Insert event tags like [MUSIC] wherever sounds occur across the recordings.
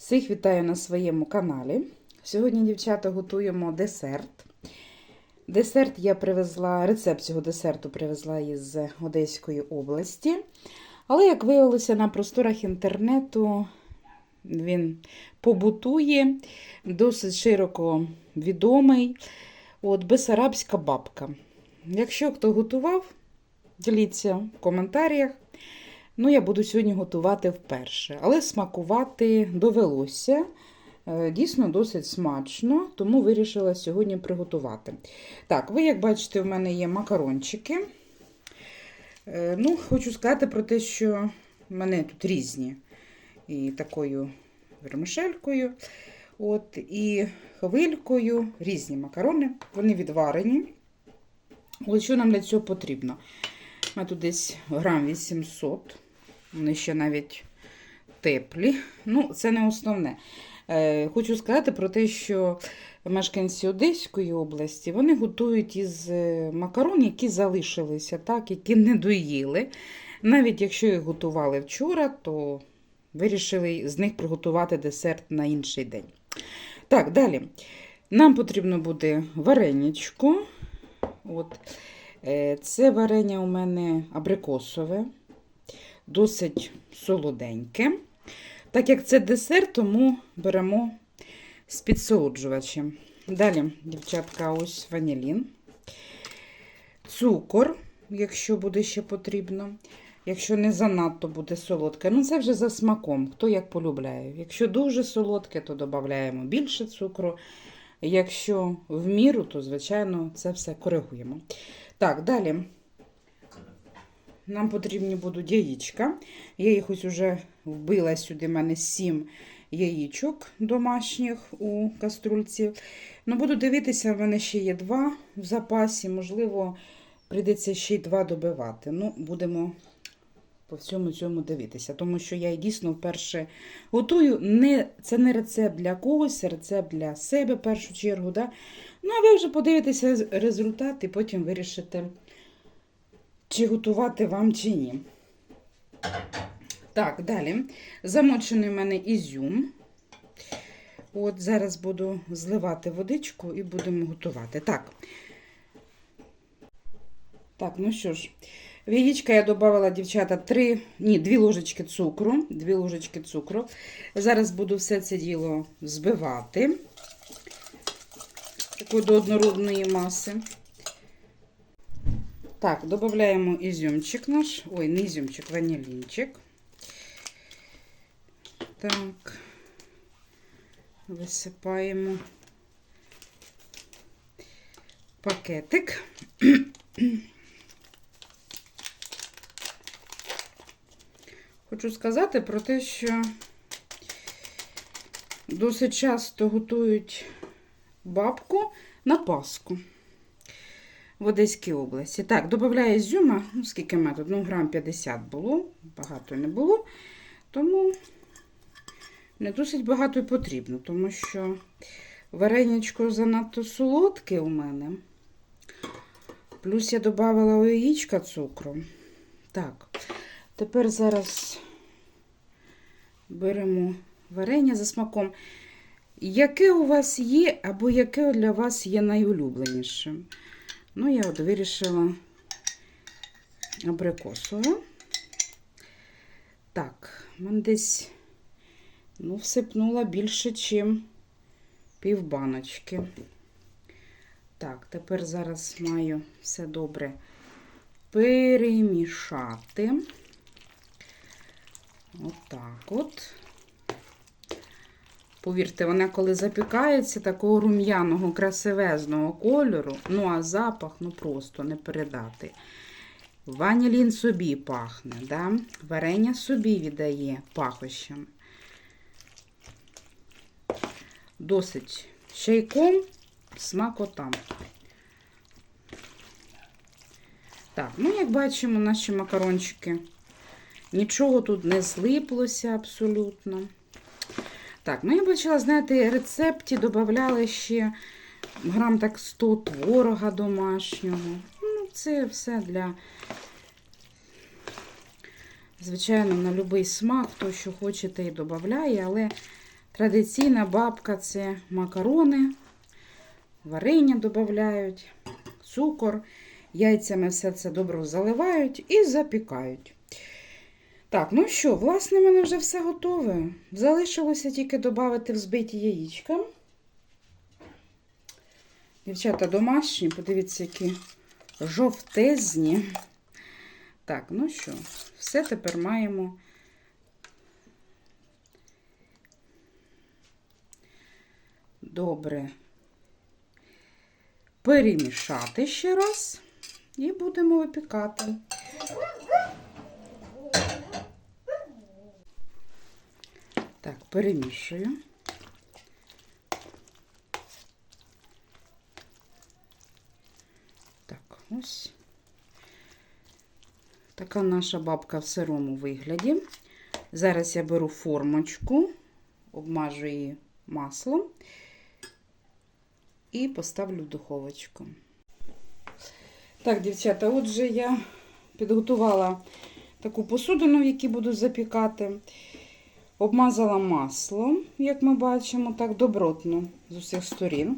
Всіх вітаю на своєму каналі. Сьогодні, дівчата, готуємо десерт. Десерт я привезла, рецепт цього десерту привезла із Одеської області. Але, як виявилося, на просторах інтернету він побутує, досить широко відомий. От Бесарабська бабка. Якщо хто готував, діліться в коментарях. Ну, я буду сьогодні готувати вперше, але смакувати довелося. Е, Дійсно, досить смачно, тому вирішила сьогодні приготувати. Так, ви, як бачите, в мене є макарончики. Е, Ну, хочу сказати про те, що в мене тут різні. І такою вермишелькою, от, і хвилькою, різні макарони. Вони відварені. Ось що нам для цього потрібно? У мене тут десь грам 800. Вони ще навіть теплі. Ну, це не основне. Е, Хочу сказати про те, що мешканці Одеської області вони готують із е, макарон, які залишилися, так, які не доїли. Навіть якщо їх готували вчора, то вирішили з них приготувати десерт на інший день. Так, далі. Нам потрібно буде вареничко. От. Е, Це варення у мене абрикосове, досить солоденьке. Так як це десерт, тому беремо з підсолоджувачем. Далі, дівчатка, ось ванілін, цукор, якщо буде ще потрібно. Якщо не занадто буде солодке, ну це вже за смаком, хто як полюбляє. Якщо дуже солодке, то додаємо більше цукру. Якщо в міру, то, звичайно, це все коригуємо. Так, далі нам потрібні будуть яєчка. Я їх ось уже вбила сюди, в мене 7 яєчок домашніх у каструльці. Ну, буду дивитися, в мене ще є два в запасі. Можливо, прийдеться ще й два добивати. Ну, будемо по всьому цьому дивитися, тому що я дійсно вперше готую. Не, Це не рецепт для когось, це рецепт для себе в першу чергу. Да? Ну, а ви вже подивитеся результат і потім вирішите, чи готувати вам, чи ні. Так, далі. Замочений в мене ізюм. От зараз буду зливати водичку і будемо готувати. Так. Так, ну що ж, в яєчка я додавала, дівчата, 3, ні, 2 ложечки цукру. 2 ложечки цукру. Зараз буду все це діло збивати. Такої до однородної маси. Так, додаємо ізюмчик наш. Ой, не ізюмчик, ванілінчик. Так, висипаємо пакетик. [CLEARS THROAT] Хочу сказати про те, що досить часто готують бабку на Пасху в Одеській області. Так, додаю ізюма, ну, скільки тут, ну, грам 50 було, багато не було, тому не досить багато і потрібно, тому що вареничко занадто солодке у мене. Плюс я додавала яєчка цукру. Так, тепер зараз беремо варення за смаком. Яке у вас є, або яке для вас є найулюбленішим? Ну, я от вирішила абрикосове. Так, мене десь ну, всипнула більше, ніж пів баночки. Так, тепер зараз маю все добре перемішати. Отак от. Повірте, вона коли запікається такого рум'яного, красивезного кольору, ну а запах ну просто не передати. Ванілін собі пахне, да? варення собі віддає пахощам. Досить чайком, смакотам. Так, ну, як бачимо, наші макарончики. Нічого тут не злиплося абсолютно. Так, ну я бачила, знаєте, рецепті додавали ще грам так 100 творога домашнього. Ну, це все для, звичайно, на будь-який смак, хто що хочете і додає, але Традиційна бабка це макарони, варення додають, цукор, яйцями все це добре заливають і запікають. Так, ну що, власне, в мене вже все готове. Залишилося тільки додати взбиті яєчка. Дівчата домашні, подивіться, які жовтезні. Так, ну що, все тепер маємо. Добре. Перемішати ще раз і будемо випікати. Так, перемішую. Так, ось. Така наша бабка в сирому вигляді. Зараз я беру формочку, обмажу її маслом і поставлю в духовочку. Так, дівчата, отже, я підготувала таку посудину, в якій буду запікати. Обмазала маслом, як ми бачимо, так добротно з усіх сторін.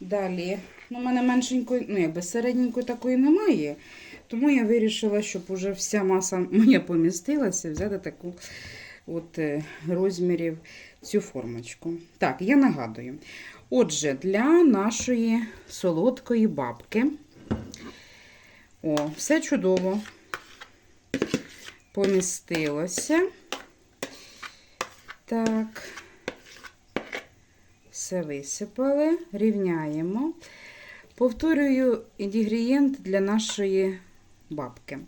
Далі, ну, у мене меншенької, ну, якби середненької такої немає. Тому я вирішила, щоб уже вся маса моя помістилася, взяти таку от е, розмірів цю формочку. Так, я нагадую. Отже, для нашої солодкої бабки. О, все чудово помістилося. Так, все висипали, рівняємо. Повторюю інгредієнт для нашої бабки.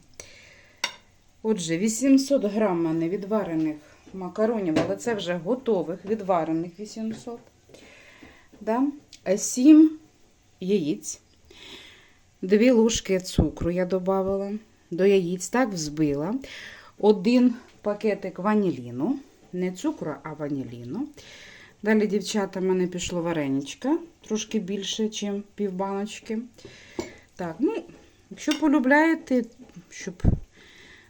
Отже, 800 грам у мене відварених макаронів, але це вже готових, відварених 800. Да? 7 яєць. 2 ложки цукру я додавала до яєць, так взбила. Один пакетик ваніліну. Не цукру, а ваніліну. Далі, дівчата, в мене пішло вареничка, трошки більше, ніж півбаночки. Так, ну, якщо полюбляєте, щоб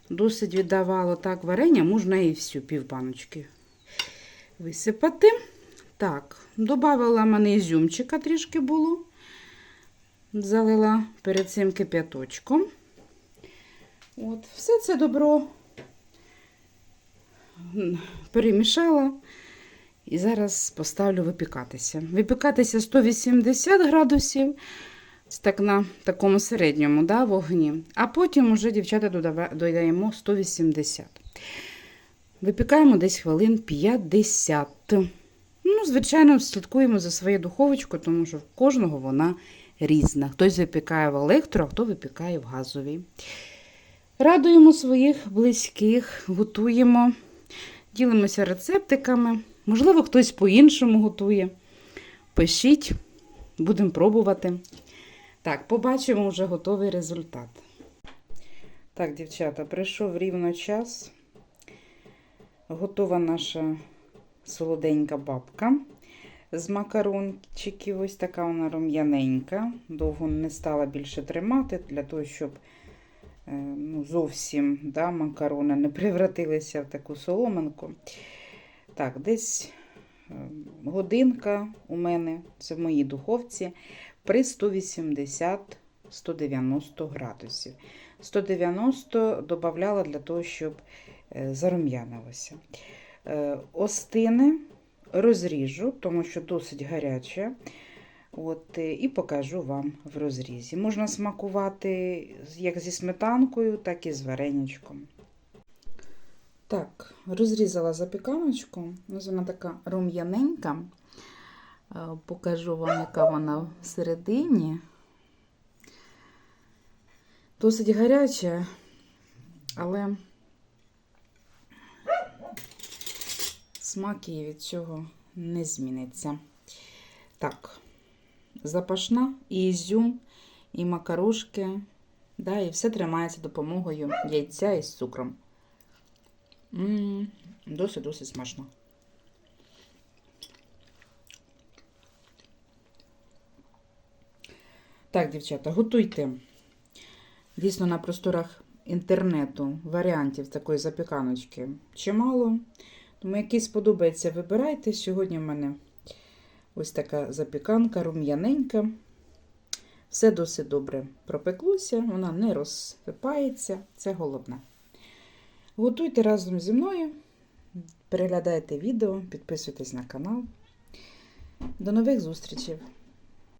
досить віддавало так варення, можна і всю півбаночки висипати. Так, додавала мене ізюмчика трішки було. Залила перед цим кип'яточком. От, все це добро перемішала. І зараз поставлю випікатися. Випікатися 180 градусів, так на такому середньому да, вогні. А потім вже, дівчата, додаємо 180. Випікаємо десь хвилин 50. Ну, Звичайно, слідкуємо за своєю духовочкою, тому що в кожного вона різна. Хтось випікає в електро, а хто випікає в газовій. Радуємо своїх близьких, готуємо, ділимося рецептиками. Можливо, хтось по-іншому готує. Пишіть, будемо пробувати. Так, побачимо вже готовий результат. Так, дівчата, прийшов рівно час. Готова наша солоденька бабка з макарончиків. Ось така вона рум'яненька. Довго не стала більше тримати, для того, щоб ну, зовсім да, макарони не превратилися в таку соломинку. Так, десь е, годинка у мене, це в моїй духовці, при 180-190 градусів. 190 додавала для того, щоб е, зарум'янилося. Е, Остини розріжу, тому що досить гаряче. От, І покажу вам в розрізі. Можна смакувати як зі сметанкою, так і з вареничком. Так, розрізала запіканочку. Ось вона така рум'яненька. Е, Покажу вам, яка вона всередині. Досить гаряча, але смак її від цього не зміниться. Так, запашна і ізюм, і макарошки, да, і все тримається допомогою яйця із цукром. Досить-досить смачно. Так, дівчата, готуйте. Дійсно, на просторах інтернету варіантів такої запіканочки чимало. Тому який сподобається, вибирайте. Сьогодні в мене ось така запіканка, рум'яненька. Все досить добре пропеклося, вона не розсипається, це головне. Готуйте разом зі мною, переглядайте відео, підписуйтесь на канал. До нових зустрічей!